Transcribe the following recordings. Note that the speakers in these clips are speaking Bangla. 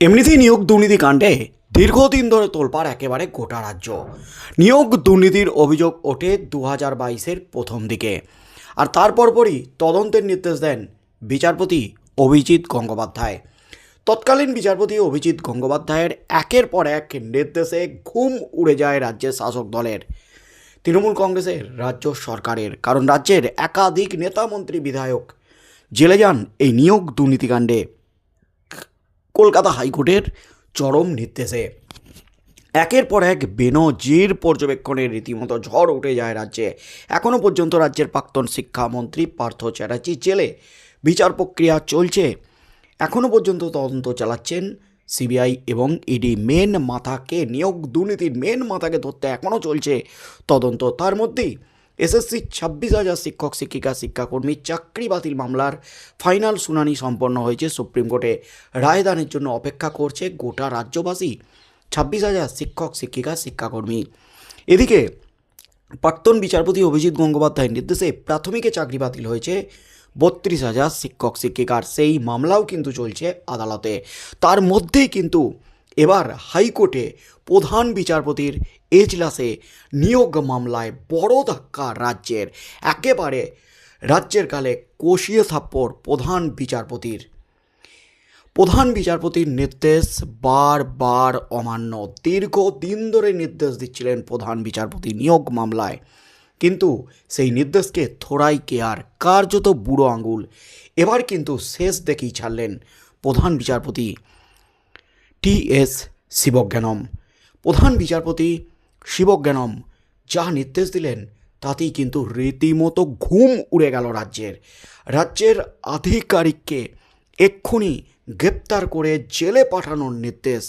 এমনিতেই নিয়োগ দুর্নীতি কাণ্ডে দীর্ঘদিন ধরে তোলপাড় একেবারে গোটা রাজ্য। নিয়োগ দুর্নীতির অভিযোগ ওঠে দু হাজার বাইশের প্রথম দিকে। আর তারপর পরই তদন্তের নির্দেশ দেন বিচারপতি অভিজিৎ গঙ্গোপাধ্যায়। তৎকালীন বিচারপতি অভিজিৎ গঙ্গোপাধ্যায়ের একের পর এক নির্দেশে ঘুম উড়ে যায় রাজ্যের শাসক দলের। তৃণমূল কংগ্রেসের রাজ্য সরকারের, কারণ রাজ্যের একাধিক নেতা মন্ত্রী বিধায়ক জেলে যান এই নিয়োগ দুর্নীতিকাণ্ডে কলকাতা হাইকোর্টের চরম নির্দেশে। একের পর এক বেনজির পর্যবেক্ষণের রীতিমতো ঝড় উঠে যায় রাজ্যে। এখনও পর্যন্ত রাজ্যের প্রাক্তন শিক্ষামন্ত্রী পার্থ চ্যাটার্জি জেলে বিচার প্রক্রিয়া চলছে। এখনও পর্যন্ত তদন্ত চালাচ্ছেন সিবিআই এবং ইডি। মেন মাথাকে নিয়োগ, দুর্নীতির মেন মাথাকে ধরতে এখনও চলছে তদন্ত। তার মধ্যেই এসএসসি ছাব্বিশ হাজার শিক্ষক, শিক্ষিকা, শিক্ষাকর্মী চাকরি বাতিল মামলার ফাইনাল শুনানি সম্পন্ন হয়েছে সুপ্রিম কোর্টে। রায়দানের জন্য অপেক্ষা করছে গোটা রাজ্যবাসী, ছাব্বিশ হাজার শিক্ষক, শিক্ষিকা, শিক্ষাকর্মী। এদিকে প্রাক্তন বিচারপতি অভিজিৎ গঙ্গোপাধ্যায়ের নির্দেশে প্রাথমিকে চাকরি বাতিল হয়েছে বত্রিশ হাজার শিক্ষক, শিক্ষিকার। সেই মামলাও কিন্তু চলছে আদালতে। তার মধ্যেই কিন্তু এবার হাইকোর্টে প্রধান বিচারপতির এজলাসে নিয়োগ মামলায় বড় ধাক্কা রাজ্যের। একেবারে রাজ্যের কালে কষিয়ে থাপ্পড় প্রধান বিচারপতির। প্রধান বিচারপতির নির্দেশ বারবার অমান্য। দীর্ঘদিন ধরে নির্দেশ দিচ্ছিলেন প্রধান বিচারপতি নিয়োগ মামলায়। কিন্তু সেই নির্দেশকে থোড়াই কেয়ার কার্যত বুড়ো আঙুল। এবার কিন্তু শেষ দেখেই ছাড়লেন প্রধান বিচারপতি টি এস শিবজ্ঞানম। প্রধান বিচারপতি শিবজ্ঞানম যা নির্দেশ দিলেন, তাতেই কিন্তু রীতিমতো ঘুম উড়ে গেল রাজ্যের। রাজ্যের আধিকারিককে এক্ষুনি গ্রেপ্তার করে জেলে পাঠানোর নির্দেশ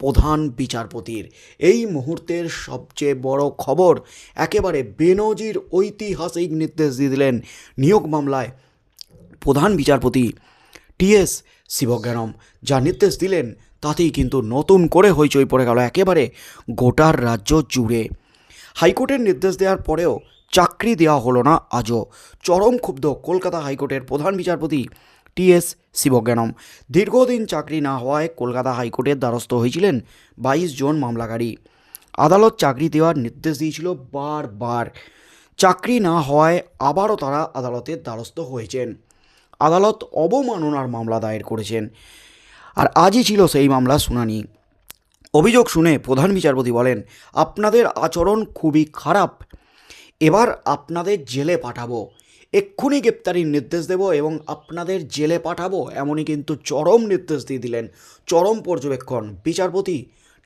প্রধান বিচারপতির। এই মুহূর্তের সবচেয়ে বড় খবর, একেবারে বেনজির ঐতিহাসিক নির্দেশ দিয়ে দিলেন নিয়োগ মামলায় প্রধান বিচারপতি টিএস শিবজ্ঞানম, যা নির্দেশ দিলেন তাতেই কিন্তু নতুন করে হইচই পড়ে গেল একেবারে গোটার রাজ্য জুড়ে। হাইকোর্টের নির্দেশ দেওয়ার পরেও চাকরি দেওয়া হলো না আজও। চরম ক্ষুব্ধ কলকাতা হাইকোর্টের প্রধান বিচারপতি টিএস শিবজ্ঞানম। দীর্ঘদিন চাকরি না হওয়ায় কলকাতা হাইকোর্টের দ্বারস্থ হয়েছিলেন বাইশ জন মামলাকারী। আদালত চাকরি দেওয়ার নির্দেশ দিয়েছিল বারবার। চাকরি না হওয়ায় আবারও তারা আদালতের দ্বারস্থ হয়েছেন। আদালত অবমাননার মামলা দায়ের করেছেন। আর আজই ছিল সেই মামলা শুনানি। অভিযোগ শুনে প্রধান বিচারপতি বলেন, আপনাদের আচরণ খুবই খারাপ। এবার আপনাদের জেলে পাঠাবো। এক্ষুনি গ্রেপ্তারির নির্দেশ দেব এবং আপনাদের জেলে পাঠাবো। এমনই কিন্তু চরম নির্দেশ দিয়ে দিলেন চরম পর্যবেক্ষণ বিচারপতি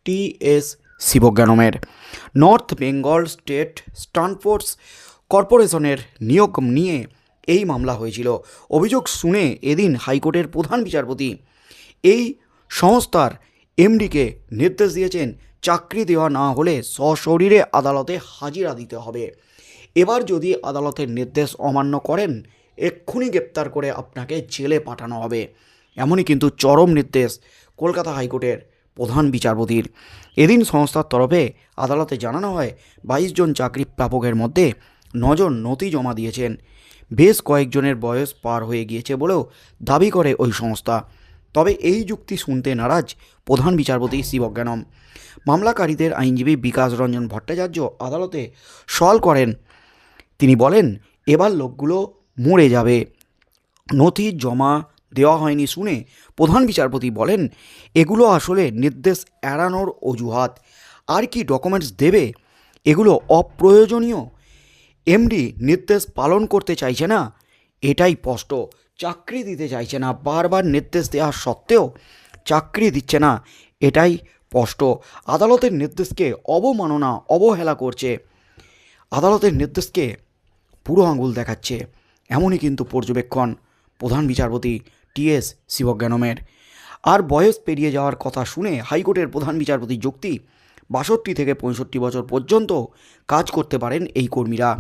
টি এস শিবজ্ঞানমের। নর্থ বেঙ্গল স্টেট স্টানফোর্স কর্পোরেশনের নিয়োগ নিয়ে এই মামলা হয়েছিল। অভিযোগ শুনে এদিন হাইকোর্টের প্রধান বিচারপতি এই সংস্থার এমডিকে নির্দেশ দিয়েছেন চাকরি দেওয়া না হলে সশরীরে আদালতে হাজিরা দিতে হবে। এবার যদি আদালতের নির্দেশ অমান্য করেন, এক্ষুনি গ্রেপ্তার করে আপনাকে জেলে পাঠানো হবে। এমনই কিন্তু চরম নির্দেশ কলকাতা হাইকোর্টের প্রধান বিচারপতির। এদিন সংস্থার তরফে আদালতে জানানো হয়, বাইশ জন চাকরি প্রাপকের মধ্যে নজন নথি জমা দিয়েছেন। বেশ কয়েকজনের বয়স পার হয়ে গিয়েছে বলেও দাবি করে ওই সংস্থা। তবে এই যুক্তি শুনতে নারাজ প্রধান বিচারপতি শিবজ্ঞানম মামলাকারীদের আইনজীবী বিকাশ রঞ্জন ভট্টাচার্য আদালতে সওয়াল করেন। তিনি বলেন, এবার লোকগুলো মরে যাবে। নথি জমা দেওয়া হয়নি শুনে প্রধান বিচারপতি বলেন, এগুলো আসলে নির্দেশ এড়ানোর অজুহাত। আর কি ডকুমেন্টস দেবে? এগুলো অপ্রয়োজনীয়। এমডি নির্দেশ পালন করতে চাইছে না। এটাই স্পষ্ট। চাকরি দিতে চাইছে না, বারবার নির্দেশ দেওয়া সত্ত্বেও চাকরি দিচ্ছে না। এটাই স্পষ্ট। আদালতের নির্দেশকে অবমাননা, অবহেলা করছে। আদালতের নির্দেশকে পুরো আঙুল দেখাচ্ছে। এমনই কিন্তু পর্যবেক্ষণ প্রধান বিচারপতি টিএস শিবজ্ঞানমের। আর বয়স পেরিয়ে যাওয়ার কথা শুনে হাইকোর্টের প্রধান বিচারপতি যুক্তি বাষট্টি থেকে পঁয়ষট্টি বছর পর্যন্ত কাজ করতে পারেন এই কর্মীরা।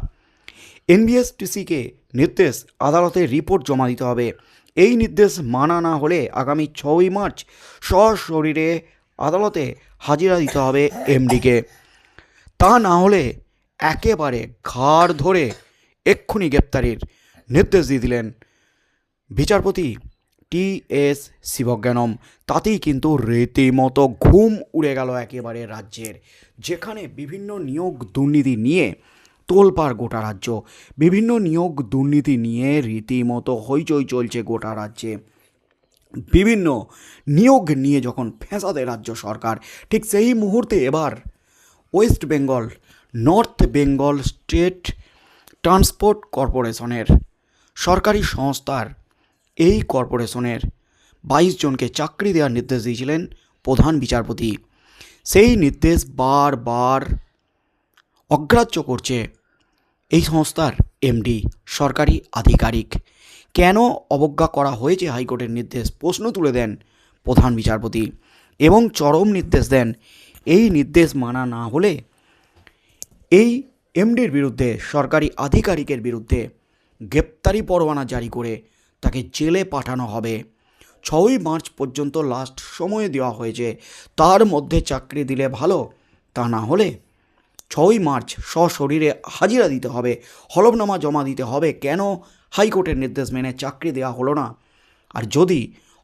এনবিএসটিসিকে নির্দেশ আদালতে রিপোর্ট জমা দিতে হবে। এই নির্দেশ মানা না হলে আগামী ছয়ই মার্চ সশরীরে আদালতে হাজিরা দিতে হবে এমডিকে। তা না হলে একেবারে ঘাড় ধরে এক্ষুনি গ্রেপ্তারির নির্দেশ দিয়ে দিলেন বিচারপতি টি এস শিবজ্ঞানম। তাতেই কিন্তু রীতিমতো ঘুম উড়ে গেল একেবারে রাজ্যের। যেখানে বিভিন্ন নিয়োগ দুর্নীতি নিয়ে তোলপাড় গোটা রাজ্য। বিভিন্ন নিয়োগ দুর্নীতি নিয়ে রীতিমতো হইচই চলছে গোটা রাজ্যে। বিভিন্ন নিয়োগ নিয়ে যখন ফেঁসাদে রাজ্য সরকার, ঠিক সেই মুহূর্তে এবার West Bengal, North Bengal state transport কর্পোরেশনের সরকারি সংস্থার এই কর্পোরেশনের বাইশ জনকে চাকরি দেওয়ার নির্দেশ দিয়েছিলেন প্রধান বিচারপতি। সেই নির্দেশ বারবার অগ্রাহ্য করছে। এই সংস্থার এমডি সরকারি আধিকারিক। কেন অবজ্ঞা করা হয়েছে হাইকোর্টের নির্দেশ? প্রশ্ন তুলে দেন প্রধান বিচারপতি এবং চরম নির্দেশ দেন। এই নির্দেশ মানা না হলে এই এমডির বিরুদ্ধে, সরকারি আধিকারিকের বিরুদ্ধে গ্রেপ্তারি পরোয়ানা জারি করে তাকে জেলে পাঠানো হবে। ছয়ই মার্চ পর্যন্ত লাস্ট সময় দেওয়া হয়েছে। তার মধ্যে চাকরি দিলে ভালো, তা না হলে ছয়ই মার্চ সশরীরে হাজিরা দিতে হবে, হলফনামা জমা দিতে হবে। কেন? হাইকোর্টের নির্দেশ মেনে চাকরি দেওয়া হলো না। আর যদি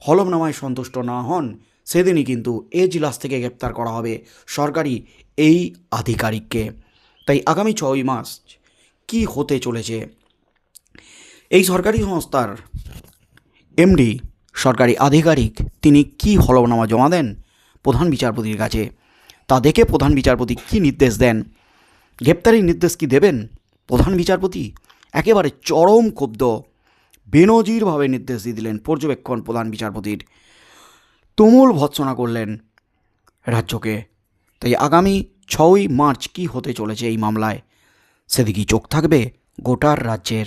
হলফনামায় সন্তুষ্ট না হন, সেদিনই কিন্তু এজলাস থেকে গ্রেপ্তার করা হবে সরকারি এই আধিকারিককে। তাই আগামী ছয়ই মার্চ কী হতে চলেছে? এই সরকারি সংস্থার এমডি, সরকারি আধিকারিক, তিনি কি হলফনামা জমা দেন? প্রধান বিচারপতির কাছে। তা দেখে প্রধান বিচারপতি কি নির্দেশ দেন? গ্রেপ্তারির নির্দেশ কি দেবেন? প্রধান বিচারপতি, একেবারে চরম ক্ষুব্ধ। বেনজিরভাবে নির্দেশ দিয়ে দিলেন পর্যবেক্ষণ প্রধান বিচারপতির। তুমুল ভৎসনা করলেন রাজ্যকে। তাই আগামী ছয়ই মার্চ কি হতে চলেছে এই মামলায়? সেদিকেই চোখ থাকবে গোটার রাজ্যের।